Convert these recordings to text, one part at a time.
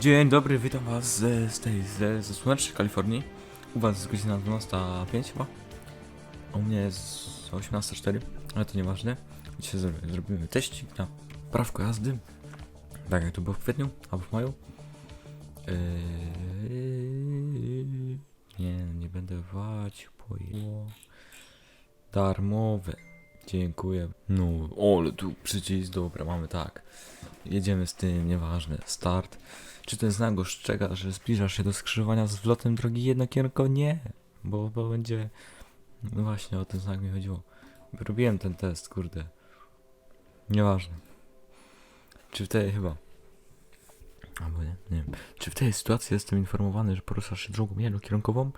Dzień dobry, witam was z, z tej, z, ze słonecznej Kalifornii. U was jest godzina 12.05 chyba. U mnie jest 18.04, ale to nieważne. Dzisiaj zro- zrobimy teścik na prawko jazdy. Tak jak to było w kwietniu, albo w maju. Eee, nie, nie będę wać, pojeło. Darmowe. Dziękuję. No, ale tu przycisk, dobra, mamy tak. Jedziemy z tym, nieważne. Start. Czy ten znak ostrzega, że zbliżasz się do skrzyżowania z wlotem drogi jednokierunkowo? Nie, bo, bo będzie... No właśnie, o ten znak mi chodziło. Robiłem ten test, kurde. Nieważne. Czy w tej chyba... Albo nie, nie wiem. Czy w tej sytuacji jestem informowany, że poruszasz się drogą jednokierunkową?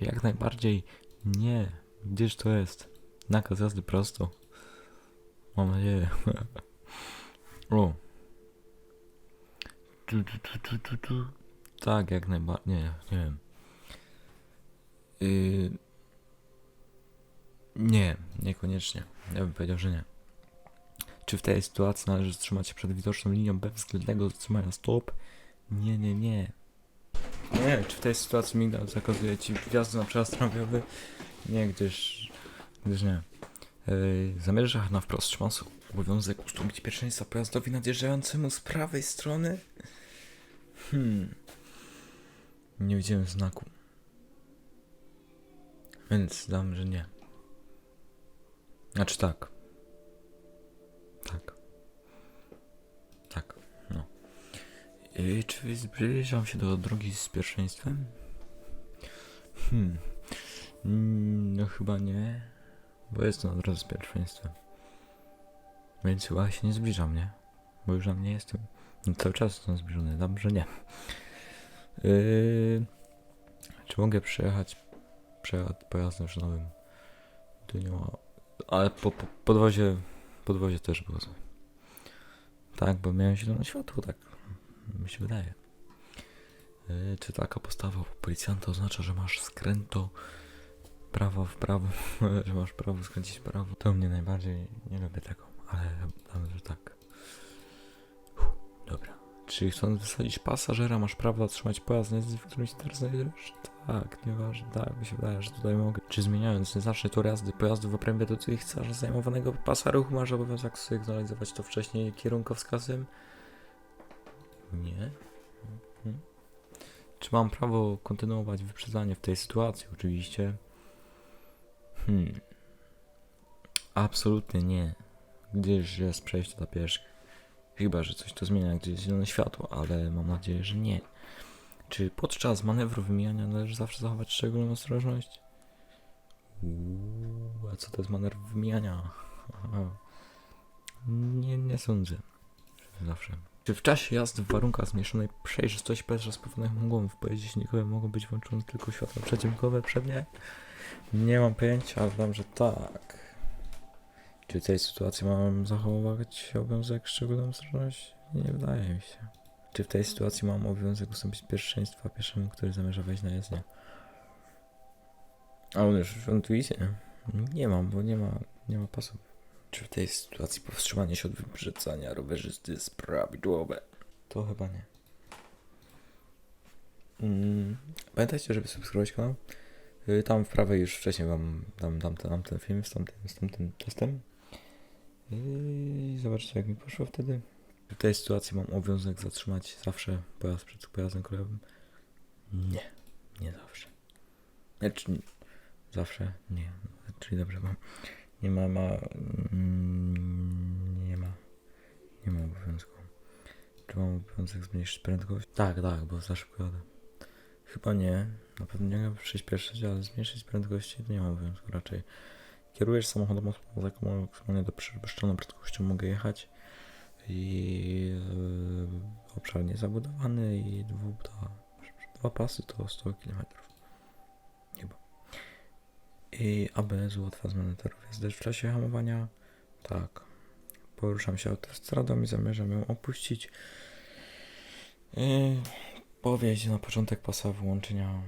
Jak najbardziej nie. Gdzież to jest? Nakaz jazdy prosto. Mam nadzieję. o. Tu, tu, tu, tu. Tak, jak najbardziej. Nie, nie wiem. Yy... Nie, niekoniecznie. Ja bym powiedział, że nie. Czy w tej sytuacji należy zatrzymać się przed widoczną linią bezwzględnego zatrzymania stop? Nie, nie, nie. Nie, czy w tej sytuacji migdal zakazuje ci wjazdu na przejazd tramwajowy? Nie, gdyż... gdyż nie. Yy, zamierzasz na wprost, czy masz obowiązek ustąpić pierwszeństwa pojazdowi nadjeżdżającemu z prawej strony? Hmm. Nie widziałem znaku. Więc dam, że nie. Znaczy tak. Tak. Tak, no. I czy zbliżam się do drogi z pierwszeństwem? Hmm. Mm, No chyba nie. Bo jestem na drodze z pierwszeństwem. Więc chyba się nie zbliżam, nie? Bo już tam nie jestem. Cały czas jestem zbliżony, dobrze nie. Yy, czy mogę przejechać przejazd pojazdem szynowym? Tu nie ma. Ale po, po podwozie, podwozie też było złe. Tak, bo miałem zielone światło, tak mi się wydaje. Yy, czy taka postawa policjanta oznacza, że masz skręto prawo w prawo, że masz prawo skręcić prawo? To mnie najbardziej nie lubię tego, dobra. Czy chcąc wysadzić pasażera, masz prawo zatrzymać pojazd jazdy, w się teraz znajdujesz? Tak, nieważne, tak, mi się wydaje, że tutaj mogę. Czy zmieniając nieznaczny tor jazdy pojazdu w obrębie do tych chcesz zajmowanego pasa ruchu, masz obowiązek sygnalizować to wcześniej kierunkowskazem? Nie. Mhm. Czy mam prawo kontynuować wyprzedzanie w tej sytuacji? Oczywiście. Hmm. Absolutnie nie. Gdyż jest przejście dla pieszych. Chyba, że coś to zmienia, gdzie jest zielone światło, ale mam nadzieję, że nie. Czy podczas manewru wymijania należy zawsze zachować szczególną ostrożność? Uuu, a co to jest manewr wymijania? Nie, nie sądzę. Zawsze. Czy w czasie jazdy w warunkach zmniejszonej przejrzystości bez rozpoznanych mgłą w pojeździe mogą być włączone tylko światła przeciwkowe przednie? Nie mam pojęcia, ale wiem, że tak. W tej sytuacji mam zachować obowiązek szczególną ostrożność? Nie wydaje mi się. Czy w tej sytuacji mam obowiązek ustąpić pierwszeństwa pieszemu, który zamierza wejść na jezdnię? A on już wątpliwie. Nie mam, bo nie ma, nie ma pasów. Czy w tej sytuacji powstrzymanie się od wyprzedzania rowerzysty jest prawidłowe? To chyba nie. Mm, pamiętajcie, żeby subskrybować kanał. Y, Tam w prawej już wcześniej wam dam, dam, dam ten film z tamtym, z tamtym testem. I zobaczcie jak mi poszło wtedy. W tej sytuacji mam obowiązek zatrzymać zawsze pojazd przed pojazdem kolejowym. Nie, nie zawsze. Znaczy, nie- zawsze nie. Czyli dobrze mam. Nie ma, ma mm, nie ma, nie ma obowiązku. Czy mam obowiązek zmniejszyć prędkość? Tak, tak, bo za szybko jadę. Chyba nie. Na pewno nie mogę przyspieszyć, ale zmniejszyć prędkości nie mam obowiązku raczej. Kierujesz samochodem taką maksymalnie do przypuszczoną prędkością mogę jechać i yy, obszar niezabudowany i dwu, dwa, dwa pasy to 100 km. Chyba. I ABS ułatwia zmianę torów jazdy w czasie hamowania. Tak. Poruszam się autostradą i zamierzam ją opuścić. Yy, po wjeździe na początek pasa wyłączenia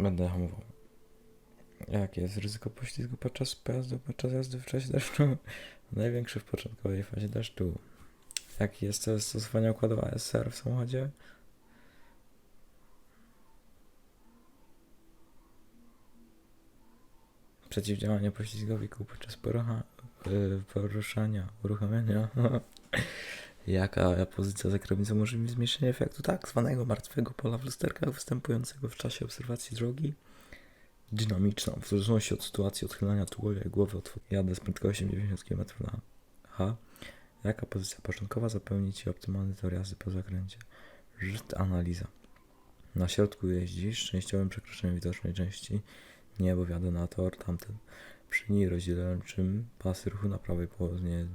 będę hamował. Jakie jest ryzyko poślizgu podczas pojazdu, podczas jazdy w czasie deszczu? Największy w początkowej fazie deszczu. Jaki jest cel stosowania układu ASR w samochodzie? Przeciwdziałanie poślizgowi kół podczas porucha, y, poruszania, uruchamiania. Jaka pozycja za kierownicą może mieć zmniejszenie efektu tak zwanego martwego pola w lusterkach występującego w czasie obserwacji drogi? Dynamiczną, w zależności od sytuacji odchylania tułowia i głowy od. Jadę z prędkością 90 km na H. Jaka pozycja początkowa zapełni Ci optymalny tor jazdy po zakręcie? Rzut analiza. Na środku jeździsz, częściowym przekroczeniem widocznej części. Nie, bo wiadę na tor, tamten. Przy linii rozdzielczym pasy ruchu na prawej połowie nie,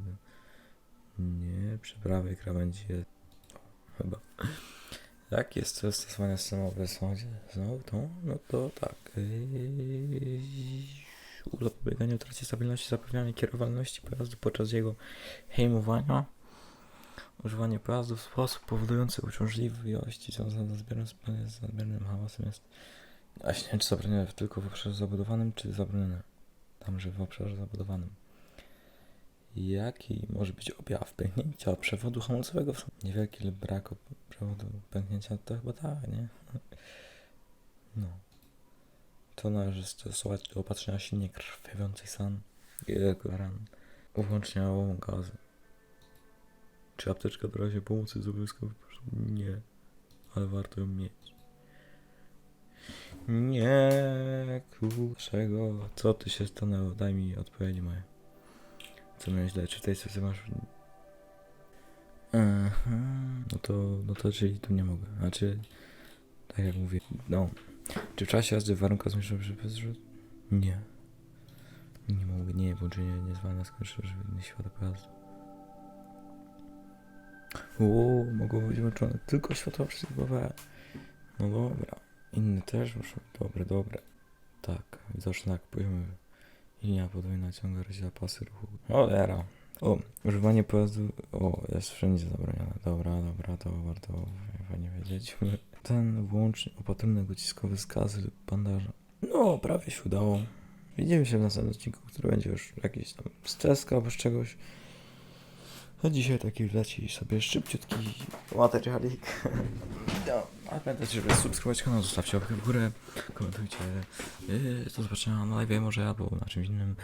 nie, przy prawej krawędzi jest chyba. Jak jest cel stosowania systemu obecności? Znowu to? No to tak. Yy, u zapobiegania utracie stabilności, zapewniania kierowalności pojazdu podczas jego hejmowania. Używanie pojazdu w sposób powodujący uciążliwości związane z nadmiernym, z nadmiernym hałasem jest a nie wiem, czy zabronione tylko w obszarze zabudowanym, czy zabronione tam, że w obszarze zabudowanym. Jaki może być objaw pęknięcia przewodu hamulcowego? Niewielki lub brak przewodu pęknięcia to chyba tak, nie? No. To należy stosować do opatrzenia silnie krwawiącej san, jego ran, uwłączenia gazu. Czy apteczka w razie pomocy jest obowiązkowa? Nie, ale warto ją mieć. Nie, kurczego, co ty się stanęło? Daj mi odpowiedzi moje. Co miałeś? Czy w tej sytuacji masz... Aha, no to, no to czyli tu nie mogę. Znaczy, tak jak mówię, no. Czy w czasie jazdy w warunkach przez bezrzut? Nie. Nie mogę, nie, włączenie nie zwalnia skończyło, żeby nie światła pojazdu. O, mogą być włączone tylko światła przeciwgłowe. No dobra. Inne też muszą. Dobre, dobre. Tak, widoczne jak poziomy. Linia podwójna ciąga rozdziela pasy ruchu. Cholera. O, używanie pojazdu. O, jest wszędzie zabronione. Dobra, dobra, to warto fajnie wiedzieć. Ten włącznie opatrunek uciskowy z gazy lub bandaża. No, prawie się udało. Widzimy się w następnym odcinku, który będzie już jakiś tam z Teska albo z czegoś. A dzisiaj taki leci sobie szybciutki materialik. No, a pamiętajcie, żeby subskrybować kanał, zostawcie łapkę w górę, komentujcie. Yy, do zobaczenia na live może albo na czymś innym.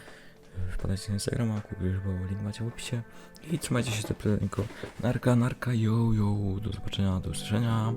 Yy, Wpadajcie na Instagrama, kupisz, bo link macie w opisie. I trzymajcie się teplego. Narka, narka, yo, yo. Do zobaczenia, do usłyszenia.